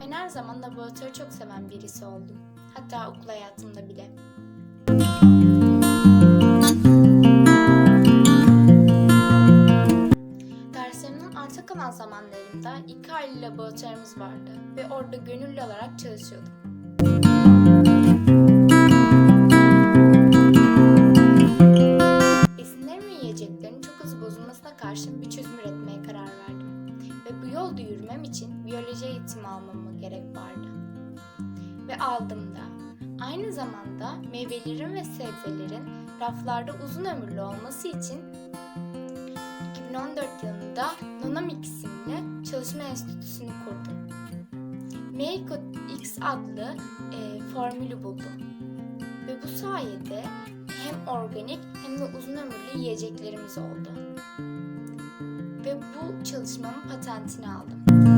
Ben her zaman laboratuvarı çok seven birisi oldum. Hatta okul hayatımda bile. Derslerimden arta kalan zamanlarımda iki aylı laboratuvarımız vardı ve orada gönüllü olarak çalışıyordum. Bozulmasına karşı bir çözüm üretmeye karar verdim. Ve bu yolda yürümem için biyoloji eğitimi almama gerek vardı. Ve aldım da. Aynı zamanda meyvelerin ve sebzelerin raflarda uzun ömürlü olması için 2014 yılında Nonomix isimli çalışma enstitüsünü kurdum. Meiko X adlı e, formülü buldum. Ve bu sayede hem organik hem de uzun ömürlü yiyeceklerimiz oldu. Ve bu çalışmamın patentini aldım.